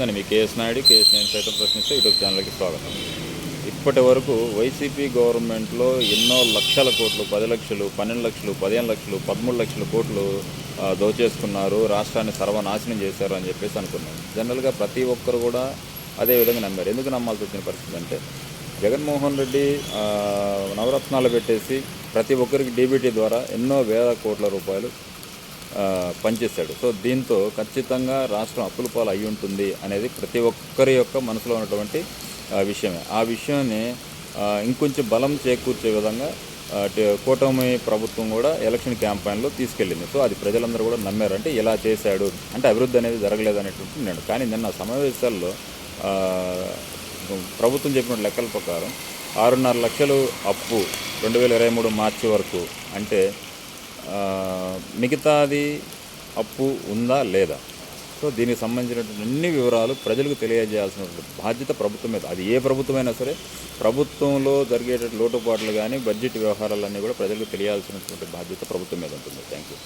నేను మీ కేఎస్ నాయుడు కేఎస్ నేను సైతం ప్రశ్నిస్తే యూట్యూబ్ ఛానల్కి స్వాగతం. ఇప్పటి వరకు వైసీపీ గవర్నమెంట్లో ఎన్నో లక్షల కోట్లు పది లక్షలు పన్నెండు లక్షలు పదిహేను లక్షలు పదమూడు లక్షల కోట్లు దోచేసుకున్నారు రాష్ట్రాన్ని సర్వనాశనం చేశారు అని చెప్పేసి అనుకున్నాం. జనరల్గా ప్రతి ఒక్కరు కూడా అదే విధంగా నమ్మారు. ఎందుకు నమ్మాల్సి వచ్చిన పరిస్థితి అంటే జగన్మోహన్ రెడ్డి నవరత్నాలు పెట్టేసి ప్రతి ఒక్కరికి డీబీటీ ద్వారా ఎన్నో వేల కోట్ల రూపాయలు పనిచేశాడు సో దీంతో ఖచ్చితంగా రాష్ట్రం అప్పుల పాలు అయి ఉంటుంది అనేది ప్రతి ఒక్కరి యొక్క మనసులో ఉన్నటువంటి విషయమే. ఆ విషయాన్ని ఇంకొంచెం బలం చేకూర్చే విధంగా కూటమి ప్రభుత్వం కూడా ఎలక్షన్ క్యాంపెయిన్లో తీసుకెళ్ళింది. సో అది ప్రజలందరూ కూడా నమ్మారు అంటే ఇలా చేశాడు. అంటే అభివృద్ధి అనేది జరగలేదు అనేటువంటి నేను. కానీ నిన్న సమావేశాల్లో ప్రభుత్వం చెప్పిన లెక్కల ప్రకారం ఆరున్నర లక్షలు అప్పు రెండు వేల ఇరవై మూడు మార్చి వరకు. అంటే మిగతాది అప్పు ఉందా లేదా? సో దీనికి సంబంధించినటువంటి అన్ని వివరాలు ప్రజలకు తెలియజేయాల్సినటువంటి బాధ్యత ప్రభుత్వం మీద. అది ఏ ప్రభుత్వమైనా సరే ప్రభుత్వంలో జరిగేటటువంటి లోటుపాట్లు కానీ బడ్జెట్ వ్యవహారాలన్నీ కూడా ప్రజలకు తెలియాల్సినటువంటి బాధ్యత ప్రభుత్వం మీద ఉంటుంది. Thank you